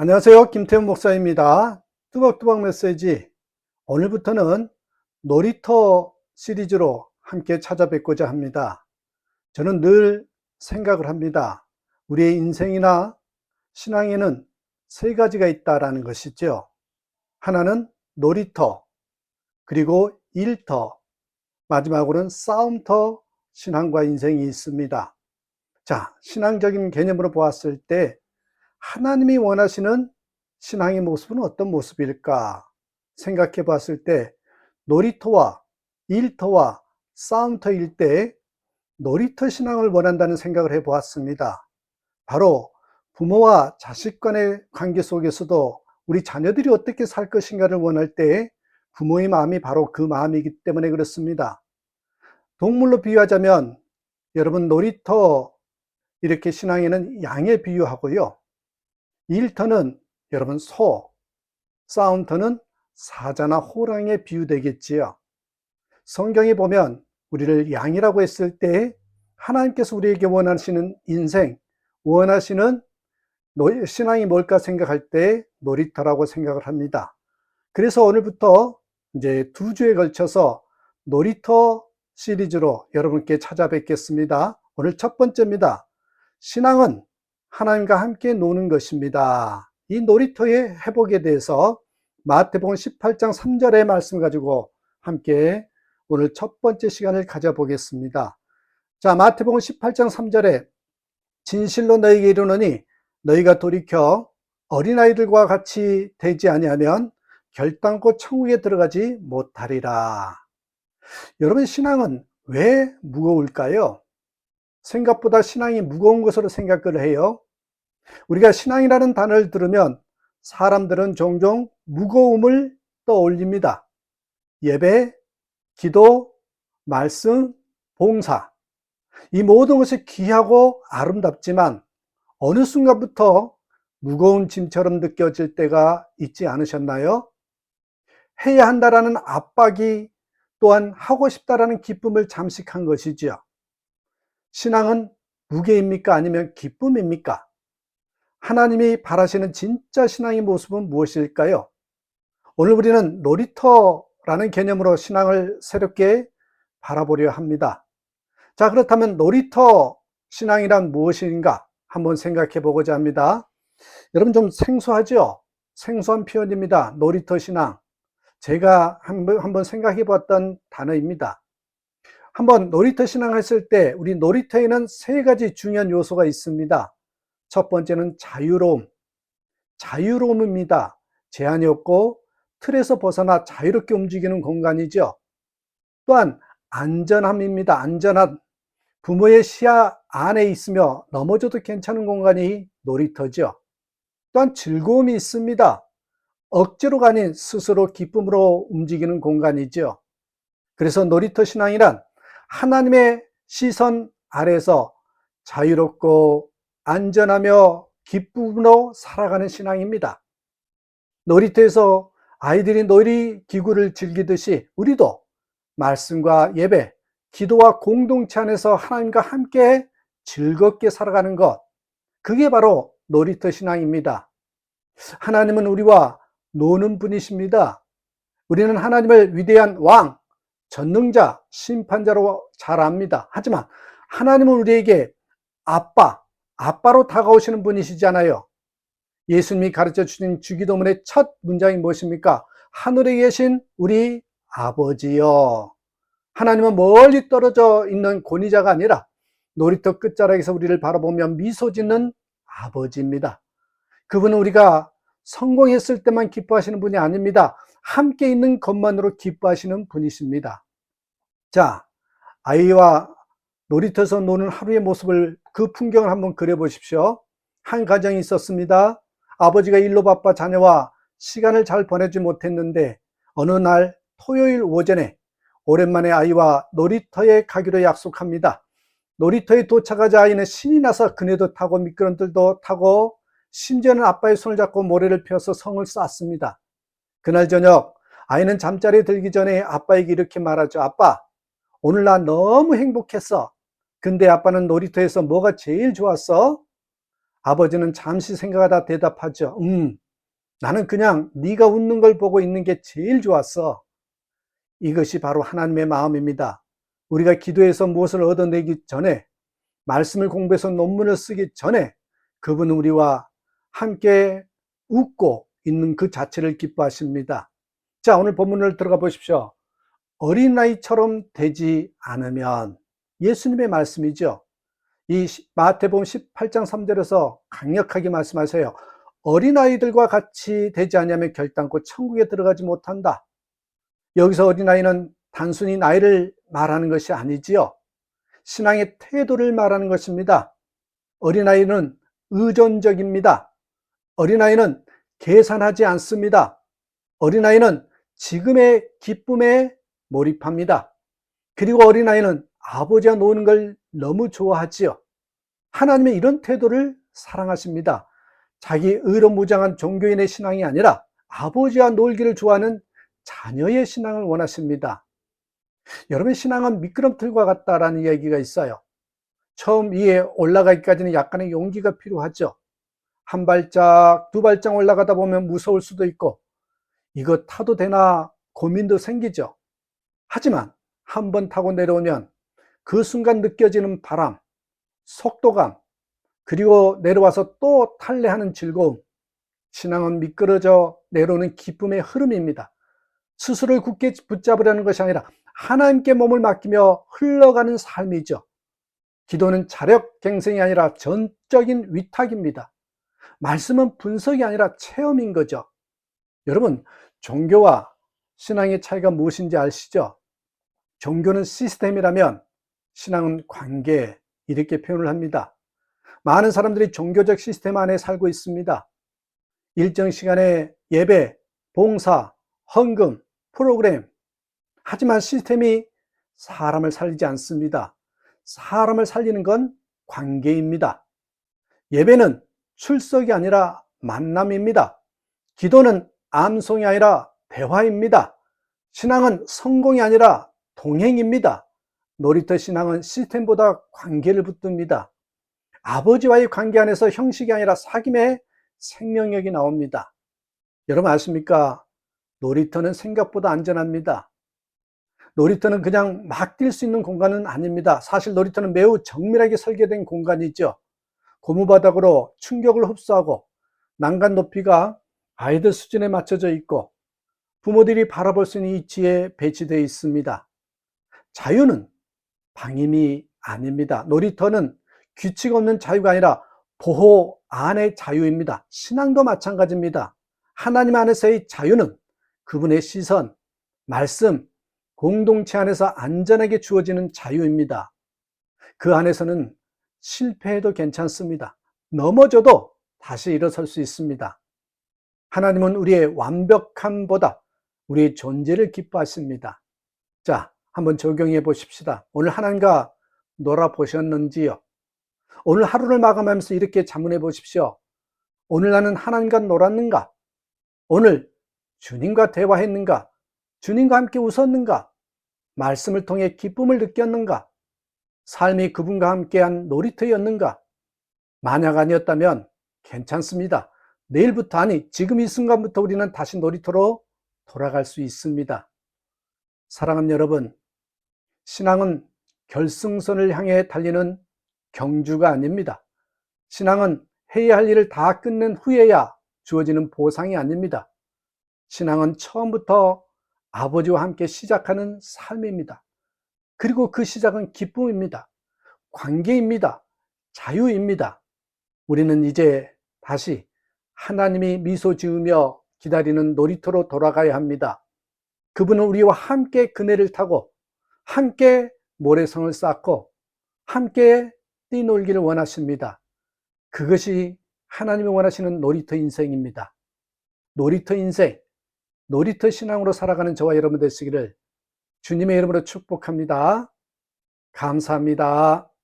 안녕하세요. 김태훈 목사입니다. 뚜벅뚜벅 메시지. 오늘부터는 놀이터 시리즈로 함께 찾아뵙고자 합니다. 저는 늘 생각을 합니다. 우리의 인생이나 신앙에는 세 가지가 있다라는 것이죠. 하나는 놀이터, 그리고 일터, 마지막으로는 싸움터 신앙과 인생이 있습니다. 자, 신앙적인 개념으로 보았을 때 하나님이 원하시는 신앙의 모습은 어떤 모습일까 생각해 봤을 때 놀이터와 일터와 싸움터일 때 놀이터 신앙을 원한다는 생각을 해 보았습니다. 바로 부모와 자식 간의 관계 속에서도 우리 자녀들이 어떻게 살 것인가를 원할 때 부모의 마음이 바로 그 마음이기 때문에 그렇습니다. 동물로 비유하자면 여러분 놀이터 이렇게 신앙에는 양에 비유하고요. 일터는 여러분 소, 싸움터는 사자나 호랑이에 비유되겠지요. 성경에 보면 우리를 양이라고 했을 때 하나님께서 우리에게 원하시는 인생, 원하시는 신앙이 뭘까 생각할 때 놀이터라고 생각을 합니다. 그래서 오늘부터 이제 두 주에 걸쳐서 놀이터 시리즈로 여러분께 찾아뵙겠습니다. 오늘 첫 번째입니다. 신앙은 하나님과 함께 노는 것입니다. 이 놀이터의 회복에 대해서 마태복음 18장 3절의 말씀 가지고 함께 오늘 첫 번째 시간을 가져보겠습니다. 자, 마태복음 18장 3절에 진실로 너희에게 이르노니 너희가 돌이켜 어린아이들과 같이 되지 아니하면 결단코 천국에 들어가지 못하리라. 여러분 신앙은 왜 무거울까요? 생각보다 신앙이 무거운 것으로 생각을 해요. 우리가 신앙이라는 단어를 들으면 사람들은 종종 무거움을 떠올립니다. 예배, 기도, 말씀, 봉사. 이 모든 것이 귀하고 아름답지만 어느 순간부터 무거운 짐처럼 느껴질 때가 있지 않으셨나요? 해야 한다라는 압박이 또한 하고 싶다라는 기쁨을 잠식한 것이지요. 신앙은 무게입니까? 아니면 기쁨입니까? 하나님이 바라시는 진짜 신앙의 모습은 무엇일까요? 오늘 우리는 놀이터라는 개념으로 신앙을 새롭게 바라보려 합니다. 자, 그렇다면 놀이터 신앙이란 무엇인가 한번 생각해 보고자 합니다. 여러분 좀 생소하죠? 생소한 표현입니다. 놀이터 신앙. 제가 한번, 생각해 봤던 단어입니다. 한번 놀이터 신앙했을 때 우리 놀이터에는 세 가지 중요한 요소가 있습니다. 첫 번째는 자유로움. 자유로움입니다. 제한이 없고 틀에서 벗어나 자유롭게 움직이는 공간이죠. 또한 안전함입니다. 안전한 부모의 시야 안에 있으며 넘어져도 괜찮은 공간이 놀이터죠. 또한 즐거움이 있습니다. 억지로가 아닌 스스로 기쁨으로 움직이는 공간이죠. 그래서 놀이터 신앙이란 하나님의 시선 아래서 자유롭고 안전하며 기쁨으로 살아가는 신앙입니다. 놀이터에서 아이들이 놀이 기구를 즐기듯이 우리도 말씀과 예배, 기도와 공동체 안에서 하나님과 함께 즐겁게 살아가는 것. 그게 바로 놀이터 신앙입니다. 하나님은 우리와 노는 분이십니다. 우리는 하나님을 위대한 왕, 전능자, 심판자로 잘 압니다. 하지만 하나님은 우리에게 아빠, 아빠로 다가오시는 분이시잖아요. 예수님이 가르쳐 주신 주기도문의 첫 문장이 무엇입니까? 하늘에 계신 우리 아버지요. 하나님은 멀리 떨어져 있는 권위자가 아니라 놀이터 끝자락에서 우리를 바라보며 미소 짓는 아버지입니다. 그분은 우리가 성공했을 때만 기뻐하시는 분이 아닙니다. 함께 있는 것만으로 기뻐하시는 분이십니다. 자, 아이와 놀이터에서 노는 하루의 모습을 그 풍경을 한번 그려 보십시오. 한 가정이 있었습니다. 아버지가 일로 바빠 자녀와 시간을 잘 보내지 못했는데 어느 날 토요일 오전에 오랜만에 아이와 놀이터에 가기로 약속합니다. 놀이터에 도착하자 아이는 신이 나서 그네도 타고 미끄럼들도 타고 심지어는 아빠의 손을 잡고 모래를 펴서 성을 쌓습니다. 그날 저녁 아이는 잠자리에 들기 전에 아빠에게 이렇게 말하죠. 아빠, 오늘 나 너무 행복했어. 근데 아빠는 놀이터에서 뭐가 제일 좋았어? 아버지는 잠시 생각하다 대답하죠. 음, 나는 그냥 네가 웃는 걸 보고 있는 게 제일 좋았어. 이것이 바로 하나님의 마음입니다. 우리가 기도해서 무엇을 얻어내기 전에 말씀을 공부해서 논문을 쓰기 전에 그분은 우리와 함께 웃고 있는 그 자체를 기뻐하십니다. 자, 오늘 본문을 들어가 보십시오. 어린아이처럼 되지 않으면 예수님의 말씀이죠. 이 마태복음 18장 3절에서 강력하게 말씀하세요. 어린아이들과 같이 되지 않으면 결단코 천국에 들어가지 못한다. 여기서 어린아이는 단순히 나이를 말하는 것이 아니지요. 신앙의 태도를 말하는 것입니다. 어린아이는 의존적입니다. 어린아이는 계산하지 않습니다. 어린아이는 지금의 기쁨에 몰입합니다. 그리고 어린아이는 아버지와 노는 걸 너무 좋아하지요. 하나님의 이런 태도를 사랑하십니다. 자기 의로 무장한 종교인의 신앙이 아니라 아버지와 놀기를 좋아하는 자녀의 신앙을 원하십니다. 여러분 신앙은 미끄럼틀과 같다라는 이야기가 있어요. 처음 위에 올라가기까지는 약간의 용기가 필요하죠. 한 발짝, 두 발짝 올라가다 보면 무서울 수도 있고, 이거 타도 되나 고민도 생기죠. 하지만 한 번 타고 내려오면 그 순간 느껴지는 바람, 속도감, 그리고 내려와서 또 탈래하는 즐거움. 신앙은 미끄러져 내려오는 기쁨의 흐름입니다. 스스로를 굳게 붙잡으려는 것이 아니라 하나님께 몸을 맡기며 흘러가는 삶이죠. 기도는 자력 갱생이 아니라 전적인 위탁입니다. 말씀은 분석이 아니라 체험인 거죠. 여러분, 종교와 신앙의 차이가 무엇인지 아시죠? 종교는 시스템이라면 신앙은 관계, 이렇게 표현을 합니다. 많은 사람들이 종교적 시스템 안에 살고 있습니다. 일정 시간에 예배, 봉사, 헌금, 프로그램. 하지만 시스템이 사람을 살리지 않습니다. 사람을 살리는 건 관계입니다. 예배는 출석이 아니라 만남입니다. 기도는 암송이 아니라 대화입니다. 신앙은 성공이 아니라 동행입니다. 놀이터 신앙은 시스템보다 관계를 붙듭니다. 아버지와의 관계 안에서 형식이 아니라 사귐의 생명력이 나옵니다. 여러분 아십니까? 놀이터는 생각보다 안전합니다. 놀이터는 그냥 막 뛸 수 있는 공간은 아닙니다. 사실 놀이터는 매우 정밀하게 설계된 공간이죠. 고무바닥으로 충격을 흡수하고 난간 높이가 아이들 수준에 맞춰져 있고 부모들이 바라볼 수 있는 위치에 배치되어 있습니다. 자유는 방임이 아닙니다. 놀이터는 규칙 없는 자유가 아니라 보호 안의 자유입니다. 신앙도 마찬가지입니다. 하나님 안에서의 자유는 그분의 시선, 말씀, 공동체 안에서 안전하게 주어지는 자유입니다. 그 안에서는 실패해도 괜찮습니다. 넘어져도 다시 일어설 수 있습니다. 하나님은 우리의 완벽함보다 우리의 존재를 기뻐하십니다. 자, 한번 적용해 보십시다. 오늘 하나님과 놀아보셨는지요? 오늘 하루를 마감하면서 이렇게 자문해 보십시오. 오늘 나는 하나님과 놀았는가? 오늘 주님과 대화했는가? 주님과 함께 웃었는가? 말씀을 통해 기쁨을 느꼈는가? 삶이 그분과 함께한 놀이터였는가? 만약 아니었다면 괜찮습니다. 내일부터 아니 지금 이 순간부터 우리는 다시 놀이터로 돌아갈 수 있습니다. 사랑하는 여러분, 신앙은 결승선을 향해 달리는 경주가 아닙니다. 신앙은 해야 할 일을 다 끝낸 후에야 주어지는 보상이 아닙니다. 신앙은 처음부터 아버지와 함께 시작하는 삶입니다. 그리고 그 시작은 기쁨입니다. 관계입니다. 자유입니다. 우리는 이제 다시 하나님이 미소 지으며 기다리는 놀이터로 돌아가야 합니다. 그분은 우리와 함께 그네를 타고 함께 모래성을 쌓고 함께 뛰놀기를 원하십니다. 그것이 하나님이 원하시는 놀이터 인생입니다. 놀이터 인생, 놀이터 신앙으로 살아가는 저와 여러분 되시기를 주님의 이름으로 축복합니다. 감사합니다.